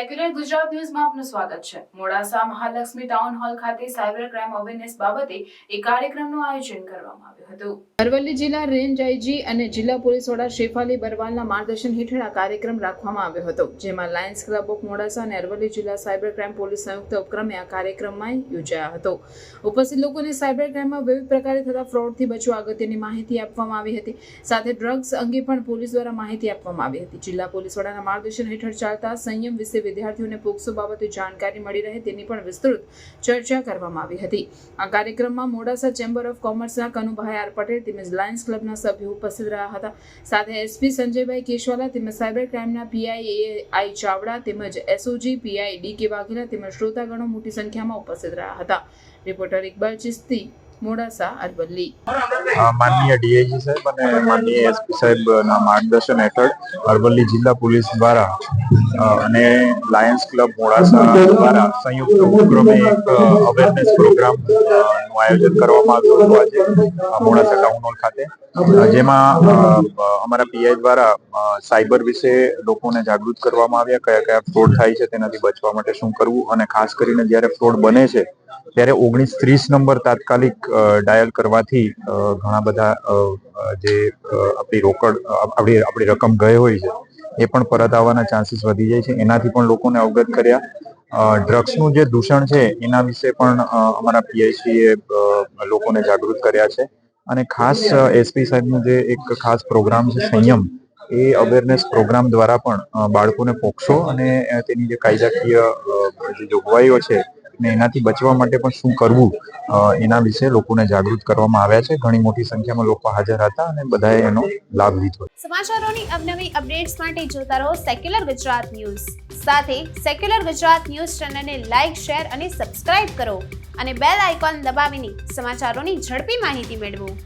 Secular Gujarat ન્યૂઝમાં આપનું સ્વાગત છે. મોડાસા મહાલક્ષ્મી ટાઉન હોલ ખાતે સાયબર ક્રાઇમ અવેરનેસ બાબતે એક કાર્યક્રમનું આયોજન કરવામાં આવ્યું હતું. અરવલ્લી જિલ્લા રેન્જ આઈજી અને જિલ્લા પોલીસ વડા શેફાલી બરવાલના માર્ગદર્શન હેઠળ આ કાર્યક્રમ રાખવામાં આવ્યો હતો, જેમાં લાયન્સ ક્લબ ઓફ મોડાસા અને અરવલ્લી જિલ્લા સાયબર ક્રાઇમ પોલીસ સંયુક્ત ઉપક્રમે આ કાર્યક્રમમાં યોજાયો હતો. ઉપસ્થિત લોકોને સાયબર ક્રાઇમમાં વિવિધ પ્રકારે થતા ફ્રોડથી બચવા અગત્યની માહિતી આપવામાં આવી હતી, સાથે ડ્રગ્સ અંગે પણ પોલીસ દ્વારા માહિતી આપવામાં આવી હતી. જિલ્લા પોલીસ વડાના માર્ગદર્શન હેઠળ ચાલતા સંયમ વિશે વિદ્યાર્થીઓને પોક્સો બાબતે જાણકારી મળી રહે તેની પણ વિસ્તૃત ચર્ચા કરવામાં આવી હતી. આ કાર્યક્રમમાં મોડાસા ચેમ્બર ઓફ કોમર્સના કનુભાઈ આર પટેલ તેમજ લાયન્સ ક્લબના સભ્યો ઉપસ્થિત રહ્યા હતા. સાથે એસપી સંજયભાઈ કેશવાલા તેમજ સાયબર ક્રાઇમના પીઆઈ આઈ ચાવડા તેમજ એસઓજી પીઆઈ ડી કે વાઘેલા તેમજ શ્રોતાગણો મોટી સંખ્યામાં ઉપસ્થિત રહ્યા હતા. રિપોર્ટર ઇકબાલ ચિસ્તી મોડાસા, અરવલ્લી. માનનીય ડીઆઈજી સાહેબ અને માનનીય એસપી સાહેબના માર્ગદર્શન હેઠળ અરવલ્લી જિલ્લા પોલીસ દ્વારા અને લાયન્સ ક્લબ મોડાસા દ્વારા સંયુક્ત ઉપક્રમે એક અવેરનેસ પ્રોગ્રામનું આયોજન કરવામાં આવ્યું હતું આજે મોડાસા ટાઉન હોલ ખાતે. જેમાં અમારા પીઆઈ દ્વારા સાયબર વિશે લોકોને જાગૃત કરવામાં આવ્યા કયા કયા ફ્રોડ થાય છે, તેનાથી બચવા માટે શું કરવું, અને ખાસ કરીને જ્યારે ફ્રોડ બને છે ત્યારે ઓગણીસ ત્રીસ નંબર તાત્કાલિક ડાયલ કરવાથી ઘણા બધા જે આપણી રોકડ આપણી આપણી રકમ ગઈ હોય છે, એ પણ પરત આવવાના ચાન્સીસ વધી જાય છે. એનાથી પણ લોકોને અવગત કર્યા. ડ્રગ્સનું જે દૂષણ છે, એના વિશે પણ અમારા પીઆઈસીએ લોકોને જાગૃત કર્યા છે. અને ખાસ એસપી સાહેબનું જે એક ખાસ પ્રોગ્રામ છે, સંયમ, એ અવેરનેસ પ્રોગ્રામ દ્વારા પણ બાળકોને પોક્ષો અને તેની જે કાયદાકીય જે જોગવાઈઓ છે ને એનાથી બચવા માટે પણ શું કરવું એના વિશે લોકોને જાગૃત કરવામાં આવ્યા છે. ઘણી મોટી સંખ્યામાં લોકો હાજર હતા અને બધાએ એનો લાભ લીધો. સમાચારોની અવનવી અપડેટ્સ માટે જોતા રહો સેક્યુલર ગુજરાત ન્યૂઝ સાથે સેક્યુલર ગુજરાત ન્યૂઝ ચેનલને લાઇક શેર અને સબસ્ક્રાઇબ કરો અને બેલ આઇકોન દબાવીને સમાચારોની ઝડપી માહિતી મેળવો.